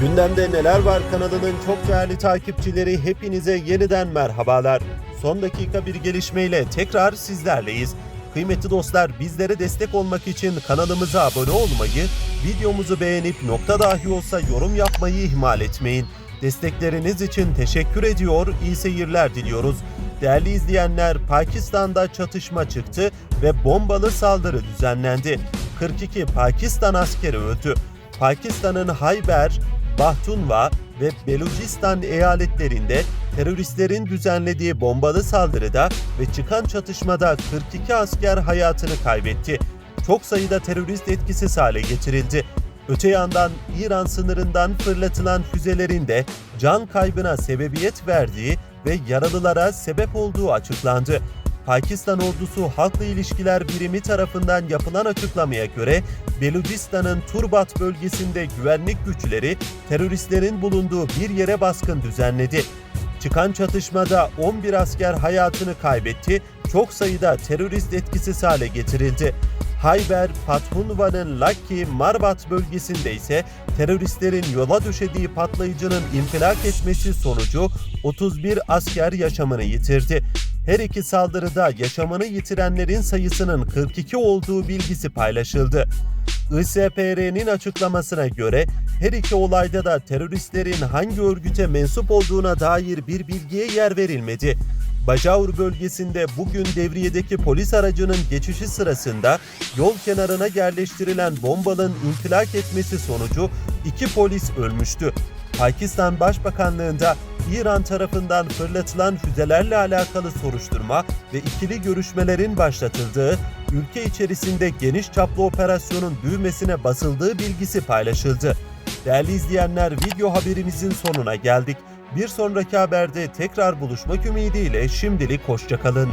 Gündemde neler var kanalının çok değerli takipçileri hepinize yeniden merhabalar. Son dakika bir gelişmeyle tekrar sizlerleyiz. Kıymetli dostlar bizlere destek olmak için kanalımıza abone olmayı, videomuzu beğenip nokta dahi olsa yorum yapmayı ihmal etmeyin. Destekleriniz için teşekkür ediyor, iyi seyirler diliyoruz. Değerli izleyenler Pakistan'da çatışma çıktı ve bombalı saldırı düzenlendi. 42 Pakistan askeri öldü. Pakistan'ın Hayber, Bahtunva ve Belucistan eyaletlerinde teröristlerin düzenlediği bombalı saldırıda ve çıkan çatışmada 42 asker hayatını kaybetti. Çok sayıda terörist etkisiz hale getirildi. Öte yandan İran sınırından fırlatılan füzelerin de can kaybına sebebiyet verdiği ve yaralılara sebep olduğu açıklandı. Pakistan ordusu halkla ilişkiler birimi tarafından yapılan açıklamaya göre Belucistan'ın Turbat bölgesinde güvenlik güçleri teröristlerin bulunduğu bir yere baskın düzenledi. Çıkan çatışmada 11 asker hayatını kaybetti, çok sayıda terörist etkisiz hale getirildi. Hayber, Pathunva'nın Lakki, Marbat bölgesinde ise teröristlerin yola döşediği patlayıcının infilak etmesi sonucu 31 asker yaşamını yitirdi. Her iki saldırıda yaşamını yitirenlerin sayısının 42 olduğu bilgisi paylaşıldı. ISPR'nin açıklamasına göre her iki olayda da teröristlerin hangi örgüte mensup olduğuna dair bir bilgiye yer verilmedi. Bacaur bölgesinde bugün devriyedeki polis aracının geçişi sırasında yol kenarına yerleştirilen bombanın infilak etmesi sonucu iki polis ölmüştü. Pakistan Başbakanlığında İran tarafından fırlatılan füzelerle alakalı soruşturma ve ikili görüşmelerin başlatıldığı, ülke içerisinde geniş çaplı operasyonun büyümesine basıldığı bilgisi paylaşıldı. Değerli izleyenler video haberimizin sonuna geldik. Bir sonraki haberde tekrar buluşmak ümidiyle şimdilik hoşçakalın.